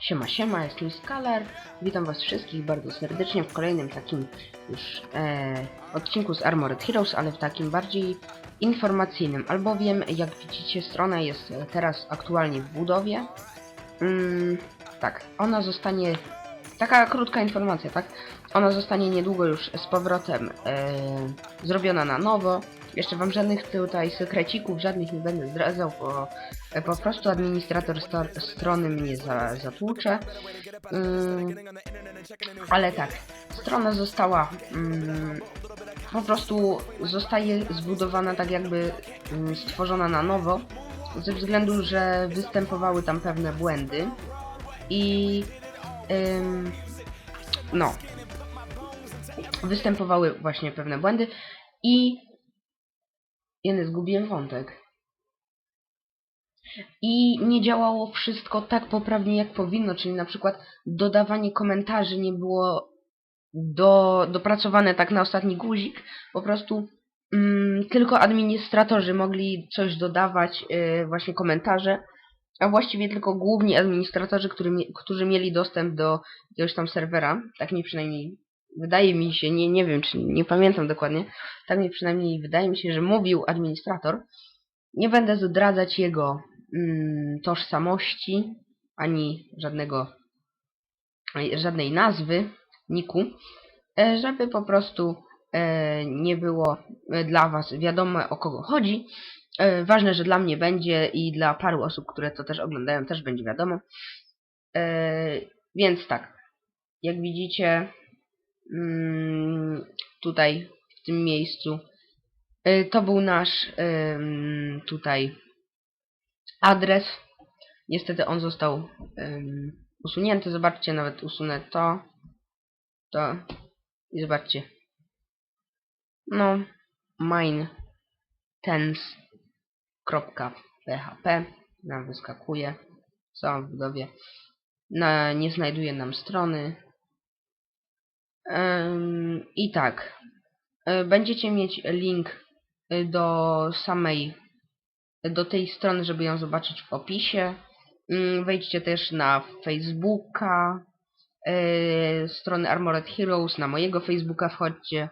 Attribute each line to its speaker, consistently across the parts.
Speaker 1: Siema, siema, jest Luis Kalar. Witam was wszystkich bardzo serdecznie w kolejnym takim już e, odcinku z Armored Heroes, ale w takim bardziej informacyjnym, albowiem jak widzicie strona jest teraz aktualnie w budowie. Mm, tak, ona zostanie, taka krótka informacja, tak? Ona zostanie niedługo już z powrotem e, zrobiona na nowo. Jeszcze wam żadnych tutaj sekrecików, żadnych nie będę zdradzał, bo e, po prostu administrator strony mnie za zatłucze. Mm, ale tak, strona została mm, po prostu zostaje zbudowana tak jakby mm, stworzona na nowo, ze względu, że występowały tam pewne błędy i ym, no występowały właśnie pewne błędy i jeden zgubiłem wątek. I nie działało wszystko tak poprawnie jak powinno, czyli na przykład dodawanie komentarzy nie było do, dopracowane tak na ostatni guzik. Po prostu mm, tylko administratorzy mogli coś dodawać, yy, właśnie komentarze, a właściwie tylko główni administratorzy, który, mie- którzy mieli dostęp do jakiegoś tam serwera, tak mi przynajmniej wydaje mi się, nie, nie wiem, czy nie pamiętam dokładnie, tak mi przynajmniej wydaje mi się, że mówił administrator. Nie będę zdradzać jego mm, tożsamości, ani żadnego, żadnej nazwy, niku, e, żeby po prostu e, nie było e, dla Was wiadomo o kogo chodzi. E, Ważne, że dla mnie będzie i dla paru osób, które to też oglądają, też będzie wiadomo. E, Więc tak, jak widzicie, mm, tutaj w tym miejscu. To był nasz tutaj adres. Niestety on został usunięty. Zobaczcie, nawet usunę to, to i zobaczcie. No, mine tens.php nam wyskakuje. Cała w budowie. Na, nie znajduje nam strony. Ym, I tak. Y, Będziecie mieć link y, do samej, do tej strony, żeby ją zobaczyć w opisie. Ym, Wejdźcie też na Facebooka, y, strony Armored Heroes, na mojego Facebooka wchodźcie.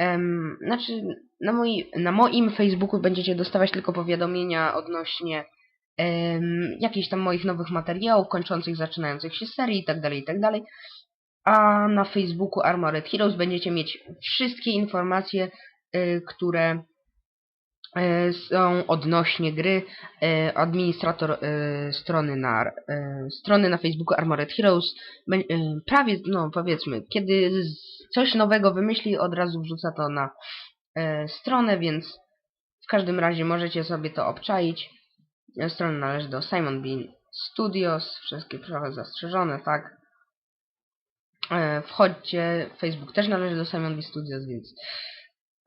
Speaker 1: Em, Znaczy, na, moi, na moim Facebooku będziecie dostawać tylko powiadomienia odnośnie em, jakichś tam moich nowych materiałów, kończących, zaczynających się serii itd., itd. A na Facebooku Armored Heroes będziecie mieć wszystkie informacje, y, które y, są odnośnie gry. Y, administrator y, strony na strony na Facebooku Armored Heroes prawie, no powiedzmy, kiedy coś nowego wymyśli, od razu wrzuca to na y, stronę, więc w każdym razie możecie sobie to obczaić. Y, Strona należy do Simon Bean Studios, wszystkie prawa zastrzeżone, tak. E, wchodźcie, Facebook też należy do Simon B Studios, więc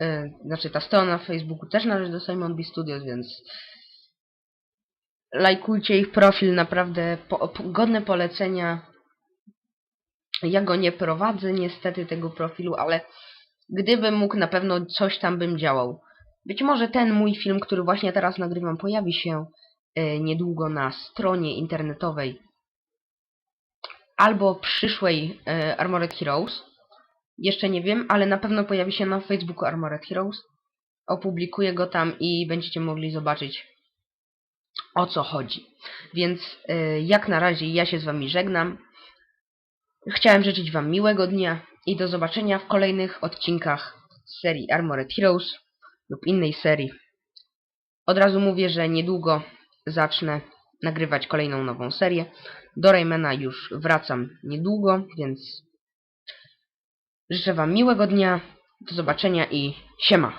Speaker 1: e, znaczy ta strona w Facebooku też należy do Simon B Studios, więc lajkujcie ich profil, naprawdę po, po, godne polecenia. Ja go nie prowadzę niestety tego profilu, ale gdybym mógł, na pewno coś tam bym działał. Być może ten mój film, który właśnie teraz nagrywam, pojawi się e, niedługo na stronie internetowej albo przyszłej e, Armored Heroes. Jeszcze nie wiem, ale na pewno pojawi się na Facebooku Armored Heroes. Opublikuję go tam i będziecie mogli zobaczyć o co chodzi. Więc e, jak na razie ja się z wami żegnam. Chciałem życzyć wam miłego dnia i do zobaczenia w kolejnych odcinkach serii Armored Heroes lub innej serii. Od razu mówię, że niedługo zacznę nagrywać kolejną nową serię. Do Raymana już wracam niedługo, więc życzę Wam miłego dnia, do zobaczenia i siema.